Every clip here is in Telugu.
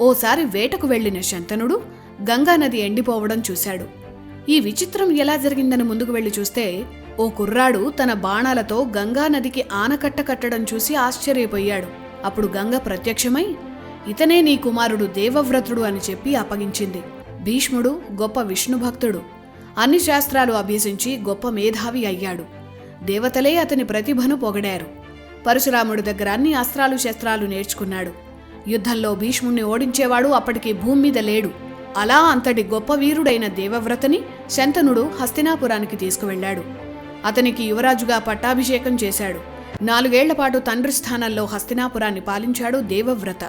ఓసారి వేటకు వెళ్ళిన శంతనుడు గంగానది ఎండిపోవడం చూశాడు. ఈ విచిత్రం ఎలా జరిగిందని ముందుకు వెళ్ళి చూస్తే ఓ కుర్రాడు తన బాణాలతో గంగానదికి ఆనకట్ట కట్టడం చూసి ఆశ్చర్యపోయాడు. అప్పుడు గంగ ప్రత్యక్షమై ఇతనే నీ కుమారుడు దేవవ్రతుడు అని చెప్పి అప్పగించింది. భీష్ముడు గొప్ప విష్ణుభక్తుడు. అన్ని శాస్త్రాలు అభ్యసించి గొప్ప మేధావి అయ్యాడు. దేవతలే అతని ప్రతిభను పొగడారు. పరశురాముడి దగ్గర అన్ని అస్త్రాలు శస్త్రాలు నేర్చుకున్నాడు. యుద్ధంలో భీష్ముణ్ణి ఓడించేవాడు అప్పటికి భూమి మీద లేడు. అలా అంతటి గొప్ప వీరుడైన దేవవ్రతని శంతనుడు హస్తినాపురానికి తీసుకువెళ్ళాడు. అతనికి యువరాజుగా పట్టాభిషేకం చేశాడు. నాలుగేళ్ళ పాటు తండ్రి స్థానంలో హస్తినాపురాన్ని పాలించాడు దేవవ్రత.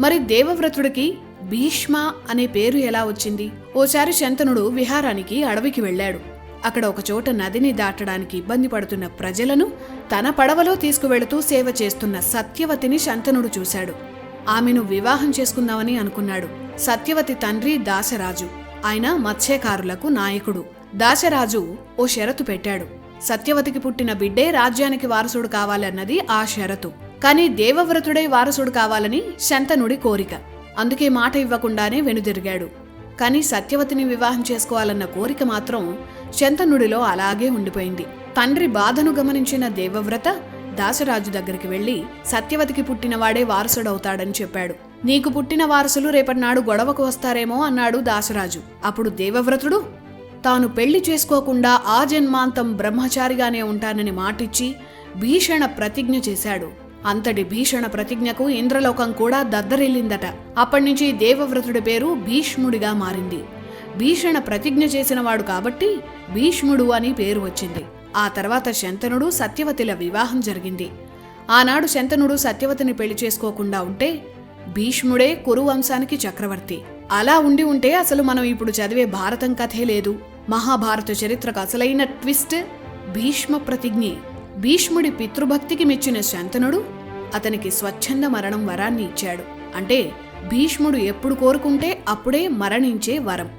మరి దేవవ్రతుడికి భీష్మ అనే పేరు ఎలా వచ్చింది? ఓసారి శంతనుడు విహారానికి అడవికి వెళ్ళాడు. అక్కడ ఒకచోట నదిని దాటడానికి ఇబ్బంది పడుతున్న ప్రజలను తన పడవలో తీసుకువెళుతూ సేవ చేస్తున్న సత్యవతిని శంతనుడు చూశాడు. ఆమెను వివాహం చేసుకుందామని అనుకున్నాడు. సత్యవతి తండ్రి దాసరాజు. ఆయన మత్స్యకారులకు నాయకుడు. దాసరాజు ఓ షరతు పెట్టాడు. సత్యవతికి పుట్టిన బిడ్డే రాజ్యానికి వారసుడు కావాలన్నది ఆ షరతు. కాని దేవవ్రతుడే వారసుడు కావాలని శంతనుడి కోరిక. అందుకే మాట ఇవ్వకుండానే వెనుదిరిగాడు. కానీ సత్యవతిని వివాహం చేసుకోవాలన్న కోరిక మాత్రం శంతనుడిలో అలాగే ఉండిపోయింది. తండ్రి బాధను గమనించిన దేవవ్రత దాసరాజు దగ్గరికి వెళ్ళి సత్యవతికి పుట్టినవాడే వారసుడవుతాడని చెప్పాడు. నీకు పుట్టిన వారసులు రేపటినాడు గొడవకు వస్తారేమో అన్నాడు దాసరాజు. అప్పుడు దేవవ్రతుడు తాను పెళ్ళి చేసుకోకుండా ఆ జన్మాంతం బ్రహ్మచారిగానే ఉంటానని మాటిచ్చి భీషణ ప్రతిజ్ఞ చేశాడు. అంతటి భీషణ ప్రతిజ్ఞకు ఇంద్రలోకం కూడా దద్దరిల్లిందట. అప్పటినుంచి దేవవ్రతుడి పేరు భీష్ముడిగా మారింది. భీషణ ప్రతిజ్ఞ చేసినవాడు కాబట్టి భీష్ముడు అని పేరు వచ్చింది. ఆ తర్వాత శంతనుడు సత్యవతిల వివాహం జరిగింది. ఆనాడు శంతనుడు సత్యవతిని పెళ్ళి చేసుకోకుండా ఉంటే భీష్ముడే కురు వంశానికి చక్రవర్తి. అలా ఉండి ఉంటే అసలు మనం ఇప్పుడు చదివే భారతం కథే లేదు. మహాభారత చరిత్రకు అసలైన ట్విస్ట్ భీష్మ ప్రతిజ్ఞే. భీష్ముడి పితృభక్తికి మెచ్చిన శంతనుడు అతనికి స్వచ్ఛంద మరణం వరాన్ని ఇచ్చాడు. అంటే భీష్ముడు ఎప్పుడు కోరుకుంటే అప్పుడే మరణించే వరం.